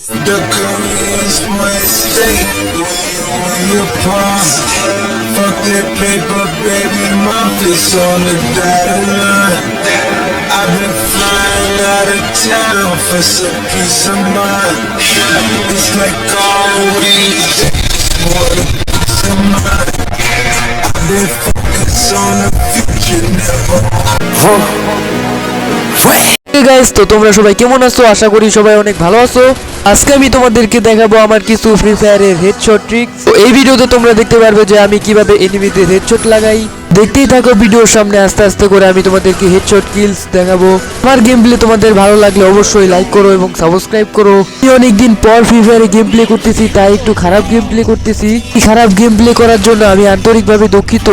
The Koreans might stay on your palm. Fuck that paper, baby, my face on the dotted line. I've been flying out of town for some peace of mind. It's like always, for the peace of mind. I've been focused on the future, never guys তো তোমরা সবাই কেমন আছো? আশা করি সবাই অনেক ভালো আছো। আজকে আমি তোমাদেরকে দেখাবো আমার কিছু ফ্রি ফায়ারের হেডশট ট্রিক তো এই ভিডিওতে তোমরা দেখতে পারবে যে আমি কীভাবে এনিমিতে হেডশট লাগাই। দেখতেই থাকো ভিডিওর সামনে, আস্তে আস্তে করে আমি তোমাদেরকে হেডশট কিলস দেখাবো। আমার গেম প্লে তোমাদের ভালো লাগলে অবশ্যই লাইক করো এবং সাবস্ক্রাইব করো। আমি অনেকদিন পর ফ্রি ফায়ারে গেম প্লে করতেছি, তাই একটু খারাপ গেম প্লে করতেছি খারাপ গেম প্লে করার জন্য আমি আন্তরিকভাবে দুঃখিত।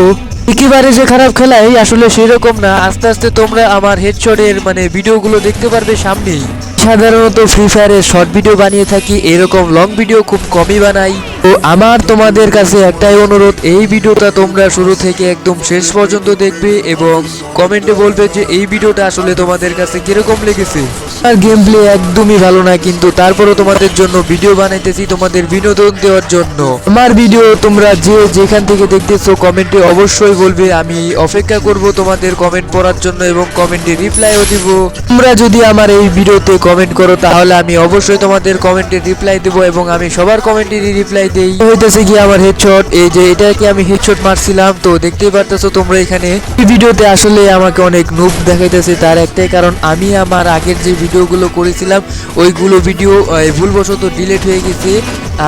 একেবারে যে খারাপ খেলাই আসলে সেরকম না। আস্তে আস্তে তোমরা আমার হেডশটের মানে ভিডিওগুলো দেখতে পারবে সামনেই। সাধারণত ফ্রি ফায়ারের শর্ট ভিডিও বানিয়ে থাকি, এরকম লং ভিডিও খুব কমই বানাই। তো আমার তোমাদের কাছে একটাই অনুরোধ, এই ভিডিওটা তোমরা শুরু থেকে একদম শেষ পর্যন্ত দেখবে এবং কমেন্টে বলবে যে এই ভিডিওটা আসলে তোমাদের কাছে কীরকম লেগেছে। আর গেম প্লে একদমই ভালো না, কিন্তু তারপরও তোমাদের জন্য ভিডিও বানাইতেছি তোমাদের বিনোদন দেওয়ার জন্য। আমার ভিডিও তোমরা যে যেখান থেকে দেখতেছো কমেন্টে অবশ্যই বলবে, আমি অপেক্ষা করব তোমাদের কমেন্ট পড়ার জন্য এবং কমেন্টে রিপ্লাইও দিব। তোমরা যদি আমার এই ভিডিওতে কমেন্ট করো, তাহলে আমি অবশ্যই তোমাদের কমেন্টে রিপ্লাই দেব এবং আমি সবার কমেন্টেরই রিপ্লাই দেই। হইতেছে কি আমার হেডশট এই যে এটাকে আমি হেডশট মারছিলাম, তো দেখতেই পারতেছো তোমরা এখানে। এই ভিডিওতে আসলে আমাকে অনেক নুব দেখাইতেছে তার একটাই কারণ, আমি আমার আগের যে ভিডিওগুলো করেছিলাম, ওইগুলো ভিডিও ভুলবশত ডিলিট হয়ে গেছে।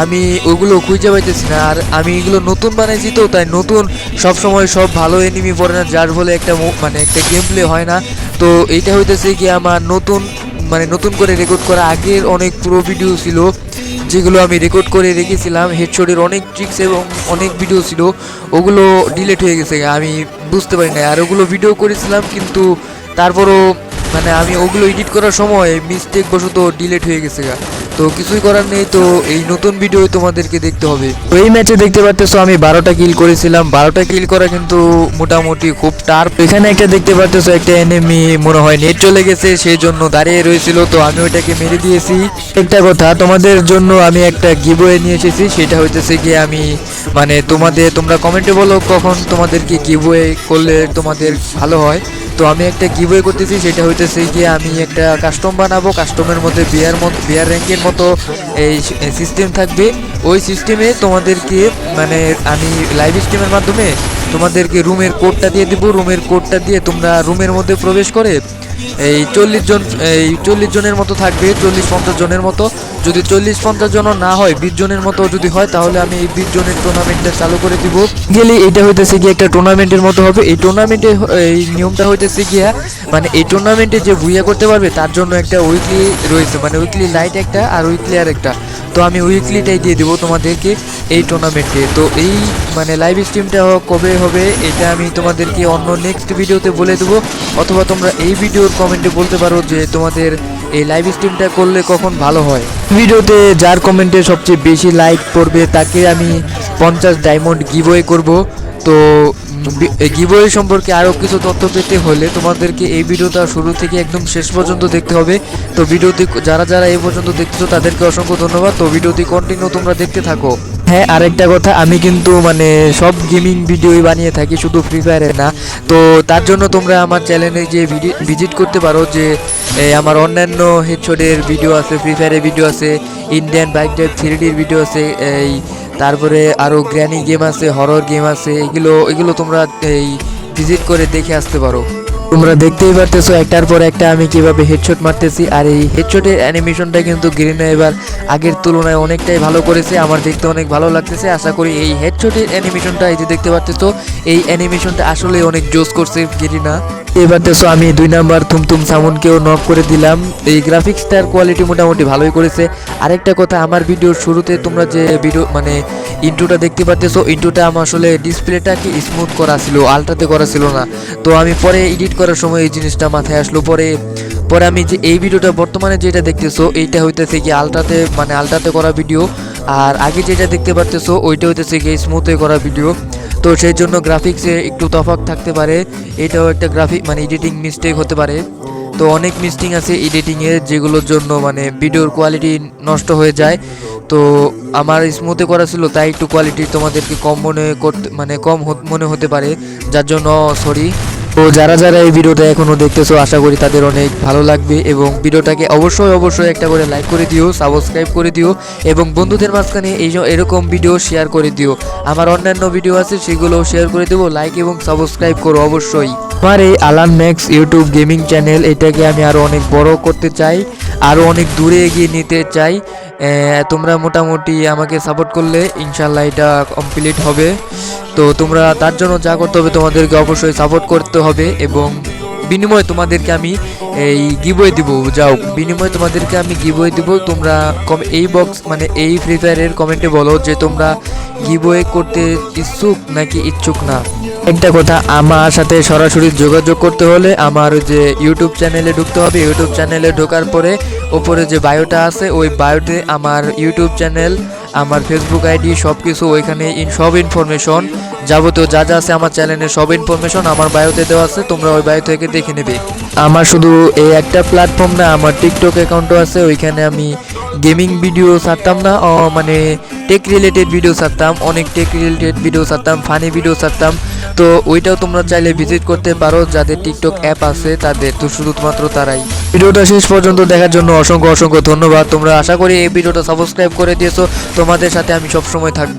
আমি ওগুলো খুঁজে পাইতেছি না। আর আমি এগুলো নতুন বানাইছি তো, তাই নতুন সব সময় সব ভালো এনিমি পড়ে না, যার ফলে একটা মানে একটা গেম প্লে হয় না। তো এইটা হইতেছে কি আমার নতুন মানে নতুন করে রেকর্ড করা আগের অনেক পুরো ভিডিও ছিল। যেগুলো আমি রেকর্ড করে রেখেছিলাম হেডশটের অনেক ট্রিক্স এবং অনেক ভিডিও ছিল, ওগুলো ডিলেট হয়ে গেছে, আমি বুঝতে পারি না আর ওগুলো ভিডিও করেছিলাম, কিন্তু তারপরও মানে আমি ওগুলো এডিট করার সময় মিস্টেক বশত ডিলেট হয়ে গেছে গা। তো কিছুই করার নেই, তো এই নতুন ভিডিও তোমাদেরকে দেখতে হবে। তো এই ম্যাচে দেখতে পারতেছো, আমি বারোটা কিল করেছিলাম। বারোটা কিল করা কিন্তু মোটামুটি খুব টার্প এখানে একটা দেখতে পারতেছো, একটা এনিমি মনে হয় নেট চলে গেছে সেই জন্য দাঁড়িয়ে রয়েছিল। তো আমি ওইটাকে মেরে দিয়েছি। একটা কথা, তোমাদের জন্য আমি একটা গিবয়ে নিয়ে এসেছি, সেটা হইতেছে কি আমি মানে তোমাদের, তোমরা কমেন্টে বলো কখন তোমাদেরকে গিবয়ে করলে তোমাদের ভালো হয়। তো আমি একটা গিভওয়ে করতেছি, সেটা হইতেছে গিয়ে আমি একটা কাস্টম বানাবো। কাস্টমের মধ্যে বিয়ার মতো বিয়ার র্যাঙ্কের মতো এই সিস্টেম থাকবে। ওই সিস্টেমে তোমাদেরকে মানে আমি লাইভ স্ট্রিমের মাধ্যমে তোমাদেরকে রুমের কোডটা দিয়ে দেবো। রুমের কোডটা দিয়ে তোমরা রুমের মধ্যে প্রবেশ করে এই চল্লিশ জন, এই চল্লিশ জনের মতো থাকবে, চল্লিশ পঞ্চাশ জনের মতো। যদি চল্লিশ পঞ্চাশ জন না হয়, বিশ জনের মতো যদি হয়, তাহলে আমি এই বিশ জনের টুর্নামেন্টটা চালু করে দিব। গেলে এটা হইতেছে গিয়ে একটা টুর্নামেন্টের মতো হবে। এই টুর্নামেন্টে এই নিয়মটা হইতেছে গিয়া মানে এই টুর্নামেন্টে যে ভুইয়া করতে পারবে, তার জন্য একটা উইকলি রয়েছে। মানে উইকলি লাইট একটা আর উইকলি আর একটা তো আমি উইকলিটাই দিয়ে দেবো তোমাদেরকে এই টুর্নামেন্টে তো এই মানে লাইভ স্ট্রিমটা কবে হবে, এটা আমি তোমাদেরকে অন্য নেক্সট ভিডিওতে বলে দেবো। অথবা তোমরা এই ভিডিওর কমেন্টে বলতে পারো যে তোমাদের এই লাইভ স্ট্রিমটা করলে কখন ভালো হয়। ভিডিওতে যার কমেন্টে সবচেয়ে বেশি লাইক পড়বে, তাকে আমি পঞ্চাশ ডায়মন্ড গিভওয়ে করব। তো গিভওয়ে সম্পর্কে আরও কিছু তথ্য পেতে হলে তোমাদেরকে এই ভিডিওটা শুরু থেকে একদম শেষ পর্যন্ত দেখতে হবে। তো ভিডিওটি যারা যারা এই পর্যন্ত দেখতেছো তাদেরকে অসংখ্য ধন্যবাদ। তো ভিডিওটি কন্টিনিউ তোমরা দেখতে থাকো। হ্যাঁ আরেকটা কথা, আমি কিন্তু মানে সব গেমিং ভিডিওই বানিয়ে থাকি, শুধু ফ্রি ফায়ারে না। তো তার জন্য তোমরা আমার চ্যানেলে যে ভিজিট করতে পারো যে আমার অন্যান্য হেডশটের ভিডিও আছে ফ্রি ফায়ারের ভিডিও আছে ইন্ডিয়ান বাইক ড্রাইভ থ্রিডির ভিডিও আছে, এই তারপরে আরও গ্র্যানি গেম আছে হরর গেম আছে, এগুলো এগুলো তোমরা এই ভিজিট করে দেখে আসতে পারো। তোমরা দেখতেই পারতেছো, একটার পর একটা আমি কীভাবে হেডশট মারতেছি। আর এই হেডশটের অ্যানিমেশনটা কিন্তু গ্রিনা এবার আগের তুলনায় অনেকটাই ভালো করেছে, আমার দেখতে অনেক ভালো লাগতেছে। আশা করি এই হেডশটের অ্যানিমেশনটা এই যে দেখতে পারতেছো, এই অ্যানিমেশনটা আসলে অনেক জোস করছে গিরিনা এবার দেখছ আমি দুই নাম্বার থুমথুম সামনকেও নক করে দিলাম। এই গ্রাফিক্সটার কোয়ালিটি মোটামুটি ভালোই করেছে। আরেকটা কথা, আমার ভিডিওর শুরুতে তোমরা যে ভিডিও মানে ইন্টুটা দেখতে পারতেছো ইন্টুটা আমার আসলে ডিসপ্লেটাকে স্মুথ করা ছিল আলট্রাতে করা ছিল না। তো আমি পরে এডিট করার সময় এই জিনিসটা মাথায় আসলো। পরে পরে আমি যে এই ভিডিওটা বর্তমানে যেটা দেখতেছো, এইটা হইতেছে কি আলট্রাতে মানে আলট্রাতে করা ভিডিও। আর আগে যেটা দেখতে পারতেছো, ওইটা হইতেছে কি স্মুথে করা ভিডিও। তো সেই জন্য গ্রাফিক্সে একটু তফাৎ থাকতে পারে। এটাও একটা গ্রাফিক মানে এডিটিং মিস্টেক হতে পারে। তো অনেক মিস্টিং আছে এডিটিংয়ের যেগুলোর জন্য মানে ভিডিওর কোয়ালিটি নষ্ট হয়ে যায়। তো আমার স্মুথে করা ছিল, তাই একটু কোয়ালিটি তোমাদেরকে কম মনে করতে মানে কম মনে হতে পারে। যার জন্য সরি তো যারা যারা এই ভিডিওটা এখনও দেখতেছো, আশা করি তাদের অনেক ভালো লাগবে এবং ভিডিওটাকে অবশ্যই অবশ্যই একটা করে লাইক করে দিও সাবস্ক্রাইব করে দিও এবং বন্ধুদের মাঝখানে এই এরকম ভিডিও শেয়ার করে দিও। আমার অন্যান্য ভিডিও আছে সেগুলো শেয়ার করে দেবো লাইক এবং সাবস্ক্রাইব করো অবশ্যই। আমার এই আলান ম্যাক্স ইউটিউব গেমিং চ্যানেল এটাকে আমি আরও অনেক বড় করতে চাই আরও অনেক দূরে এগিয়ে নিতে চাই। তোমরা মোটামুটি আমাকে সাপোর্ট করলে ইনশাল্লাহ এটা কমপ্লিট হবে। তো তোমরা তার জন্য যা করতে হবে তোমাদেরকে অবশ্যই সাপোর্ট করতে হবে এবং বিনিময়ে তোমাদেরকে আমি এই গিবই দিব। যাও, বিনিময়ে তোমাদেরকে আমি গিবই দিব। তোমরা কম এই বক্স মানে এই ফ্রি ফায়ারের কমেন্টে বলো যে তোমরা গিবয়ে করতে ইচ্ছুক নাকি ইচ্ছুক না। একটা কথা, আমার সাথে সরাসরি যোগাযোগ করতে হলে আমার যে ইউটিউব চ্যানেলে ঢুকতে হবে। ইউটিউব চ্যানেলে ঢোকার পরে ওপরে যে বায়োটা আছে, ওই বায়োতে আমার ইউটিউব চ্যানেল আমার ফেসবুক আইডি সব কিছু ওইখানে সব ইনফরমেশন যাবতীয় যা যা আছে আমার চ্যানেলের সব ইনফরমেশন আমার বায়োতে দেওয়া আছে, তোমরা ওই বায়ো থেকে দেখে নেবে। আমার শুধু এই একটা প্ল্যাটফর্ম না, আমার টিকটক অ্যাকাউন্টও আছে, ওইখানে আমি গেমিং ভিডিও ছাড়তাম না মানে টেক রিলেটেড ভিডিও ছাড়তাম, অনেক টেক রিলেটেড ভিডিও ছাড়তাম ফানি ভিডিও ছাড়তাম। তো ওইটাও তোমরা চাইলে ভিজিট করতে পারো, যাদের টিকটক অ্যাপ আছে, তাদের তো শুধুমাত্র তারাই। ভিডিওটা শেষ পর্যন্ত দেখার জন্য অসংখ্য অসংখ্য ধন্যবাদ। তোমরা আশা করি এই ভিডিওটা সাবস্ক্রাইব করে দিয়েছ। তোমাদের সাথে আমি সবসময় থাকব।